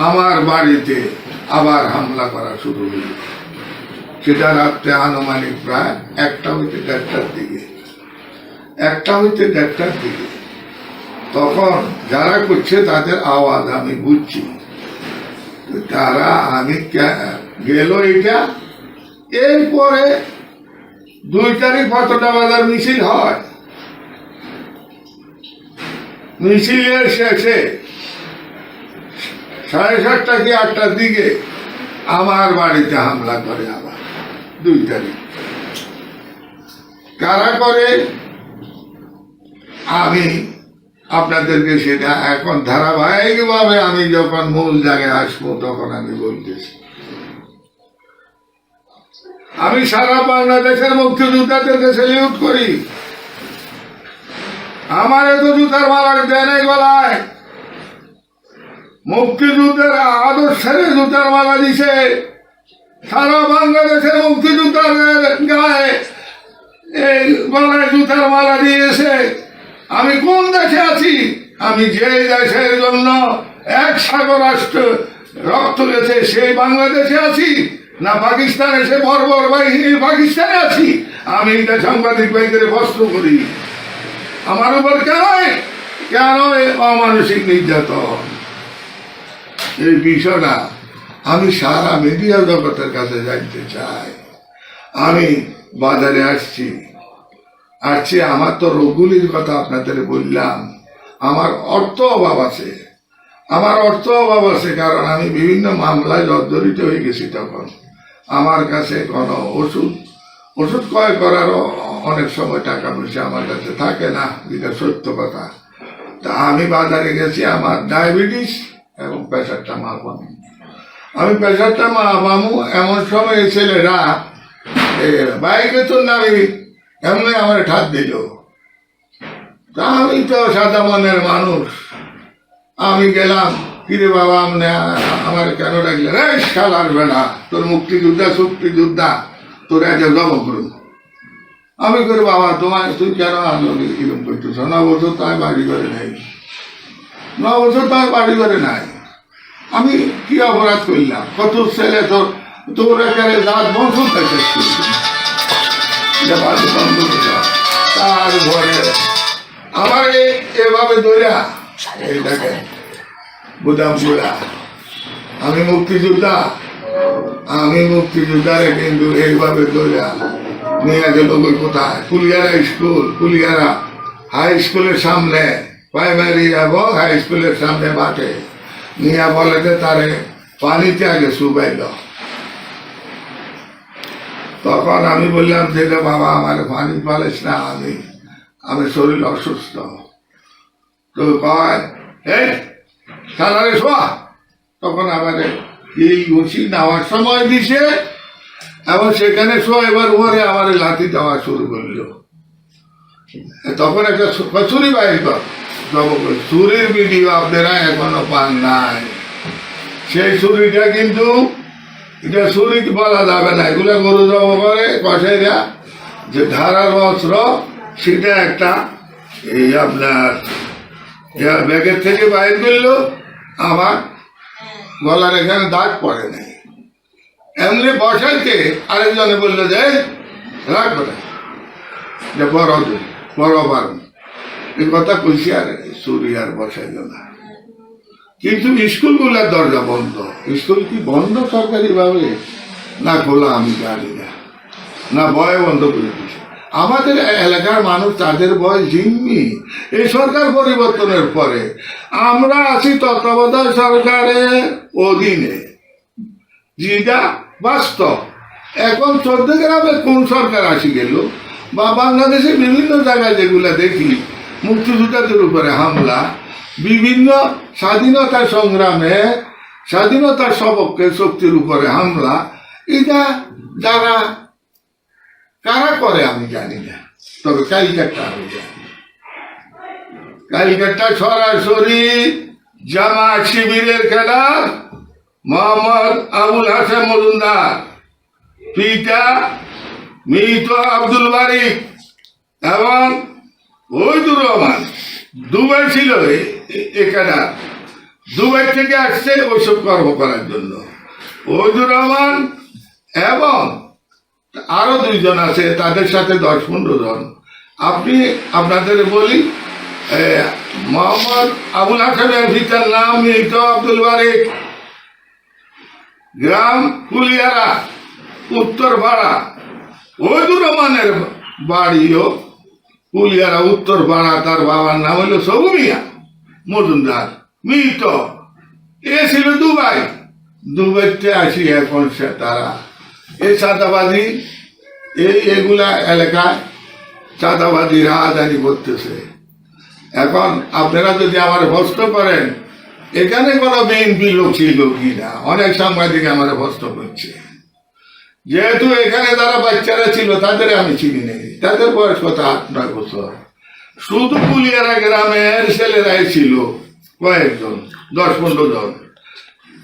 আমার বাড়িতে আবার হামলা করা শুরু হইল সেটা রাত্রে আনুমানিক প্রায় একটা হইতে দেড়টার দিকে। একটা হইতে দেড়টার দিকে। তখন যারা করছে তাদের আওয়াজ আমি বুঝছি। তারা আমি গেল এটা। এরপরে দুই তারিখ কতটা বাজার মিছিল হয়? মিছিলের শেষে সাড়ে সাতটা কি আটটার দিকে? আমার বাড়িতে হামলা করে আবার, দুই তারিখ। কারা করে? আমি আপনাদেরকে সেটা এখন ধারাবাহিকভাবে আমি যখন মূল জায়গায় আসব, তখন আমি বলতেছি। আমি সারা বাংলাদেশের মুক্তিযোদ্ধাদেরকে সেলিউট করি। আমার এত জুতার মালা দেয় গলায়। মুক্তিযুদ্ধের আদর্শের জুতার মালা দিছে। সারা বাংলাদেশের মুক্তিযোদ্ধাদের গায়ে এই গলায় জুতার মালা দিয়েছে। আমি কোন দেশে আছি? আমি যে দেশের জন্য এক সাগর রাষ্ট্র রক্ত গেছে সেই বাংলাদেশে আছি না পাকিস্তানে সে বর্বর বাহিনী পাকিস্তানে আছি? আমি এটা সাংবাদিক ভাইদের বস্ত্র করি আমার উপর কেন কেন অমানসিক নির্যাতন? এই বিষয়টা আমি সারা মিডিয়া জগতের কাছে জানতে চাই। আমি বাজারে আসছি। আসছি, আমার তো রোগগুলির কথা আপনাদের বললাম। আমার অর্থ অভাব আছে। আমার অর্থ অভাব আছে কারণ আমি বিভিন্ন মামলায় জর্জরিত হয়ে গেছি তখন। আমার কাছে কোনো ওষুধ ওষুধ ক্রয় করারও অনেক সময় টাকা পয়সা আমার কাছে থাকে না, যেটা সত্য কথা। তা আমি বাজারে গেছি, আমার ডায়াবেটিস এবং প্রেশারটা মাপানো আমি। প্রেশারটা মাপামু এমন সময় ছেলেরা বাইকে তো নামি এমনি আমার ঠাত দিল। তা আমি তো সাদা মনের মানুষ। আমি গেলাম, কিরে বাবা, আমনে, আমার কেন ডাকলেন এই শাল আসবে না। তোর মুক্তিযোদ্ধা, শক্তিযোদ্ধা, তোর এত জব করুন। আমি করে, বাবা তোমার তুই কেন আনলো? এরকম করতেছ? না বছর তাই বাড়ি করে নাই। ন বছর তাই বাড়ি করে নাই। আমি কি অপরাধ করলাম? কত ছেলে তোর তোর এখানে দাঁত বন্ধ থাকে তার ঘরে আমার এভাবে দইরা এই দেখেন বুদাম বুড়া আমি মুক্তিযোদ্ধা। আমি মুক্তিযোদ্ধারে কিন্তু এইভাবে দইরা নিয়ে গেল কোথায় কুলিয়ারা স্কুল, কুলিয়ারা হাই স্কুলের সামনে। প্রাইমারি এবং হাই স্কুলের সামনে মাঠে নিয়ে বলে যে তারে পানিতে আগে শুকাইল তখন আমি বললাম, যে বাবা, আমার পানি পালিস না, আমি আমি শরীর অসুস্থ। তো কয় সালারে শোয়া। তখন আমার এই ঘুষি নেওয়ার সময় দিছে, এবং সেখানে শোয়া, এবার উপরে আমার লাঠি দেওয়া শুরু করল। তখন একটা ছুরি বাইর কর। ছুরির ভিডিও আপনারা এখনও পান নাই। সেই ছুরিটা কিন্তু এটা ছুরি বলা যাবে না। এগুলো গরু জব করে কষাইরা যে ধারার অস্ত্র সেটা একটা এই আপনার ব্যাগের থেকে বাইর করল আমার গলার এখানে দাগ পড়ে নাই। এমনি বসাইতে আরেকজনে বলল যে "এই, রাখব না যে বড় বড় পারুন কথা কইছি আর চুরি আর বসাইল না। কিন্তু স্কুলগুলোর দরজা বন্ধ। স্কুল কি বন্ধ সরকারি ভাবে না খোলা, আমি জানি না। না, ভয় বন্ধ করে আমাদের এলাকার মানুষ, তাদের বয়স জিম্মি। এই সরকার পরিবর্তনের পরে আমরা আছি তত্ত্বাবধায়ক সরকারের অধীনে। যেটা বাস্তব। এখন চোদ্দ গ্রামে কোন সরকার আসি গেল? বা বাংলাদেশের বিভিন্ন জায়গায় যেগুলা দেখি মুক্তিযোদ্ধাদের উপরে হামলা, বিভিন্ন স্বাধীনতা সংগ্রামে স্বাধীনতার সপক্ষে শক্তির উপরে হামলা, এটা যারা, কারা করে আমি জানি না। তবে কালকাটা আমি জানি। কালকাটা সরাসরি জামাত শিবিরের খেলা মোহাম্মদ আবুল হাসান মজুমদার, পিতা মৃত আব্দুল বারিক এবং ওইদুর রহমান দুবাই ছিল এখানে। দুবাই থেকে আসছে ওইসব কর্ম করার জন্য। ওজুর রহমান এবং আরও দুইজন আছে, তাদের সাথে দশ পনেরো জন। আপনি, আপনাদের বলি মোহাম্মদ আবুল হাসানের পিতার নাম মৃত আব্দুল বারিক। গ্রাম কুলিয়ারা উত্তর ভাড়া ওজুর রহমানের বাড়িও কুলিয়ারা উত্তর পাড়া, তার বাবার নাম হলো সবু মিয়া মজুমদার, মৃত। এ ছিল দুবাই। দুবাইতে আসি এখন সে তারা। এই চাঁদাবাজি এই এগুলা এলাকায় চাঁদাবাজি রাহাজানি করতেছে। এখন আপনারা যদি আমার ভস্ত করেন, এখানে কোনো বিএনপি লোক ছিল কি না অনেক সাংবাদিক আমার ভস্ত করছে। যেহেতু এখানে তারা বাচ্চারা ছিল, তাদের আমি চিনি নেই। তাদের বয়স কত আট নয় বছর। শুধু পুলিয়ারা গ্রামের ছেলেরাই ছিল, কয়েকজন, দশ পনেরো জন।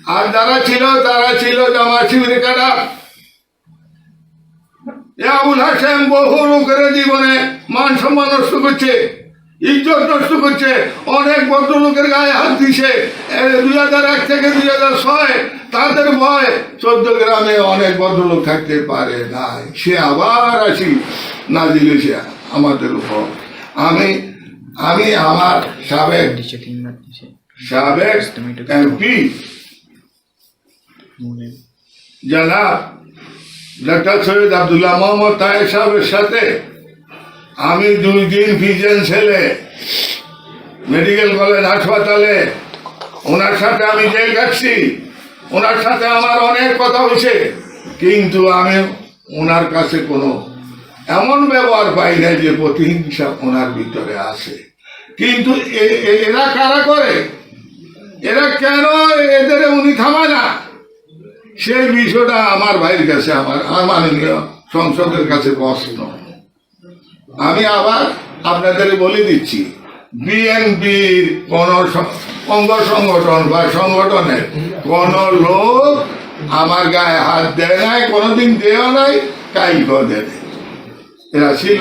আর যারা ছিল, তারা ছিল জামা শিবিরে কাটা। এ আবুল হাসেম বহু লোকের জীবনে মান সম্মান নষ্ট করছে। ইজ্জত নষ্ট করছে। অনেক ভদ্রলোকের গায়ে হাত দিছে। দুই হাজার এক থেকে দুই হাজার ছয়, তাদের ভয়। চোদ্দ গ্রামে অনেক ভদ্রলোক থাকতে পারে সে আবার আসি না আমাদের উপর। আমি আমি আমার সাবেক সাবেক এমপি। ডাক্তার সৈয়দ আবদুল্লাহ মোহাম্মদ তাহের সাহেবের সাথে আমি দুই দিন ভিজেন ছেলে মেডিকেল কলেজ হাসপাতালে। ওনার সাথে আমি জেল কাটছি ওনার সাথে আমার অনেক কথা হয়েছে। কিন্তু আমি ওনার কাছে কোনো এমন ব্যবহার পাই না যে প্রতিহিংসা ওনার ভিতরে আছে। কিন্তু এরা কারা করে? এরা কেন এদের উনি থামায় না? সেই বিষয়টা আমার ভাইয়ের কাছে, আমার আমার সংসদের কাছে প্রশ্ন। আমি আবার আপনাদের বলে দিচ্ছি বিএনপির কোন অঙ্গ সংগঠন বা সংগঠনের কোন লোক আমার গায়ে হাত দেয় নাই, কোনোদিন দেয় নাই কাই দেয় এরা ছিল।